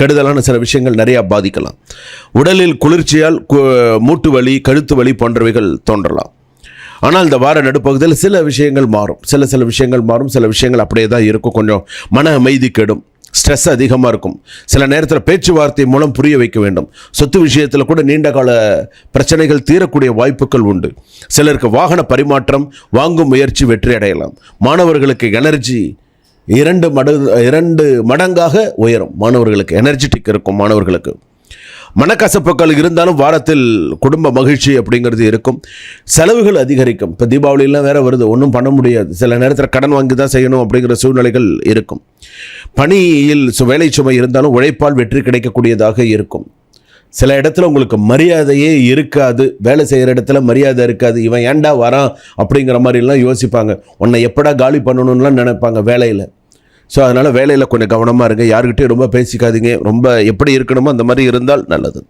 கெடுதலான சில விஷயங்கள் நிறையா பாதிக்கலாம். உடலில் குளிர்ச்சியால் மூட்டு வலி கழுத்து வலி போன்றவைகள் தோன்றலாம். ஆனால் இந்த வார நடுப்பகுதியில் சில விஷயங்கள் மாறும். சில சில விஷயங்கள் மாறும். சில விஷயங்கள் அப்படியே தான் இருக்கும். கொஞ்சம் மன அமைதி கெடும். ஸ்ட்ரெஸ் அதிகமாக இருக்கும். சில நேரத்தில் பேச்சுவார்த்தை மூலம் புரிய வைக்க வேண்டும். சொத்து விஷயத்தில் கூட நீண்ட கால பிரச்சனைகள் தீரக்கூடிய வாய்ப்புகள் உண்டு. சிலருக்கு வாகன பரிமாற்றம் வாங்கும் முயற்சி வெற்றி அடையலாம். மாணவர்களுக்கு எனர்ஜி இரண்டு மடு இரண்டு மடங்காக உயரும். மாணவர்களுக்கு எனர்ஜெட்டிக் இருக்கும் மாணவர்களுக்கு. மனக்கசப்புகள் இருந்தாலும் வாரத்தில் குடும்ப மகிழ்ச்சி அப்படிங்கிறது இருக்கும். செலவுகள் அதிகரிக்கும். இப்போ தீபாவளிலாம் வேற வருது ஒன்றும் பண்ண முடியாது. சில நேரத்தில் கடன் வாங்கி தான் செய்யணும் அப்படிங்கிற சூழ்நிலைகள் இருக்கும். பணியில் சு- வேலை சுமை இருந்தாலும் உழைப்பால் வெற்றி கிடைக்கக்கூடியதாக இருக்கும். சில இடத்துல உங்களுக்கு மரியாதையே இருக்காது. வேலை செய்கிற இடத்துல மரியாதை இருக்காது. இவன் ஏன்டா வரான் அப்படிங்கிற மாதிரிலாம் யோசிப்பாங்க. உன்னை எப்படா காலி பண்ணணும்லாம் நினைப்பாங்க வேலையில். ஸோ அதனால் வேலையில் கொஞ்சம் கவனமாக இருங்க. யாருக்கிட்டையும் ரொம்ப பேசிக்காதீங்க. ரொம்ப எப்படி இருக்கணுமோ அந்த மாதிரி இருந்தால் நல்லது.